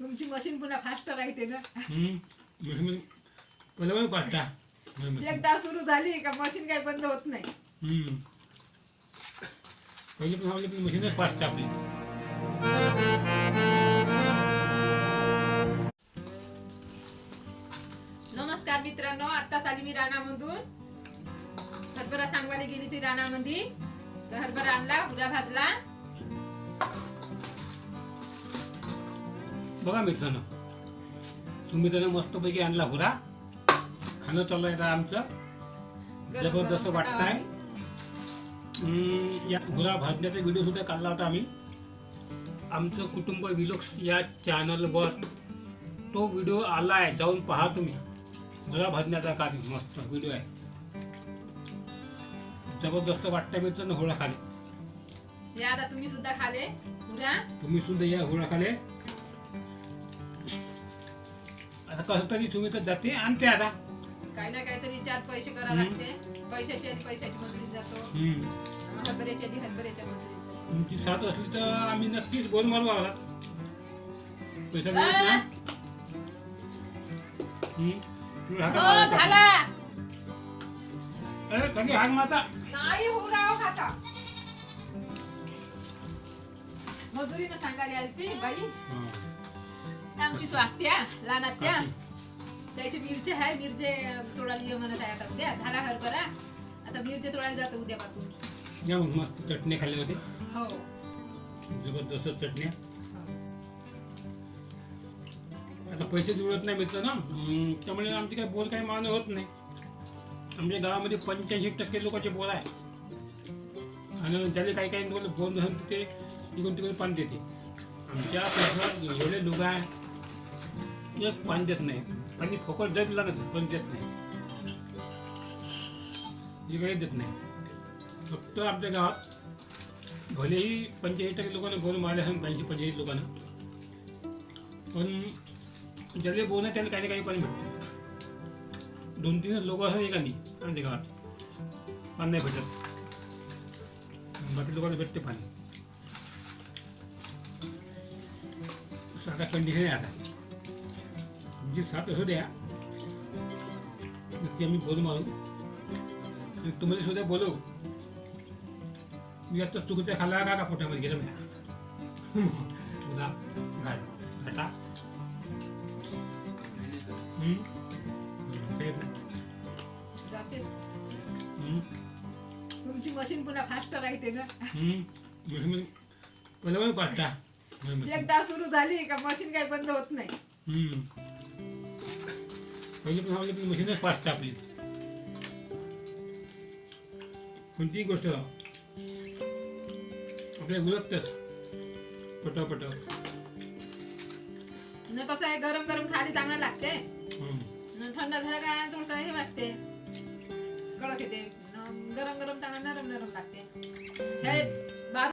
तुमची मशीन पुन्हा फास्ट राहते ना. हम्म. पहिलं मशीन. एकदा सुरू झाली का मशीन काही बंद होत नाही. हम्म. पहिले पण आपली मशीनच पाचटा आपली. नमस्कार मित्रांनो आत्ताच आली मी रानामधून. हरभरा सांगवायला गेली होती रानामध्ये. तर हरभरा आणला उद्या भाजला. बघा मित्रांनो तुम्ही त्यानं मस्तपैकी आणला हुरा खाणं चाललं आहे आमचं. जबरदस्त वाटत आहे. या हुरा भाजण्याचा व्हिडिओ सुद्धा काढला होता आम्ही. आमचं कुटुंब विलोक्स या चॅनलवर तो व्हिडिओ आला आहे. जाऊन पहा तुम्ही. हुरा भाजण्याचा कार्य मस्त व्हिडिओ आहे. जबरदस्त वाटतं मित्रांनो हुरा खाले या आता तुम्ही सुद्धा खाले. पुरा. तुम्ही सुद्धा या हुरा खाले. आता कसं तरी तुम्ही तर जाते आणते आता. काही ना काहीतरी चार पैसे करावे हम्म. लागते. पैशाची आणि पैशाची मजुरी जातो. हम्म. हरभऱ्याची हरभऱ्याच्या मजुरी. तुमची साथ असली तर आम्ही नक्कीच गोल मारू आला पैसा मिळत ना हम्म. तू हाका हो मारायचा. झाला. अरे कधी हाक माता नाही हो राव खाता मजुरीनं सांगायला आली ती बाई. आमची स्वात्या लहान आत्या त्याची मिरची आहे मिरचे तोडायला ये म्हणत आहे आता उद्या झाला हरभरा. आता मिरचे तोडायला जातो उद्यापासून. या मग मस्त चटणी खाल्ली होती? हो. जबरदस्त चटण्या आता पैसे जुळत नाही मित्र ना? त्यामुळे आमची काही बोल काही मागणं होत नाही. आमच्या गावामध्ये पंच्याऐंशी टक्के लोकांचे बोल आहे. आणि ज्याला काही काही लोक बोल नसेल तिथे इकडून तिकडून पाणी देते. आमच्या परिसरात एवढे लोक आहे. एक पाणी देत नाही. पाणी फोकट देत लागत पण देत नाही. हे काही देत नाही. फक्त आमच्या गावात भलेही पंचेचाळीस टक्के लोकांना गोल मारले असेल ब्याऐंशी पंचेचाळीस लोकांना. पण ज्याला गोल आहे त्याला काही ना काही पाणी भेटते. दोन तीन लोक असतात एकानी आमच्या गावात. पाणी नाही भेटत. बाकी लोकांना भेटते पाणी सगळ्या कंडिशन आहे आता. तुमची साथ असू द्या नक्की आम्ही बोल मारू तुम्हाला सुद्धा बोलवू मी आता चुकीच्या खाल्ला का का पोटामध्ये गेलं मी तुला घाट घाटा हम्म? ते ना. जातेच हम्म? तुमची मशीन पुन्हा फास्ट राहते ना पहिलं मशीन. एकदा सुरू झाली का मशीन काही बंद होत नाही हम्म. पहिली पण आपली मशीनच पाचटा आपली. कोणतीही गोष्ट आपल्या उलटतच पटापट. न कसं आहे गरम गरम खाली चांगलं लागते. न थंड झालं काय थोडस हे वाटते. कडक येते. न गरम गरम चांगलं नरम नरम लागते. हे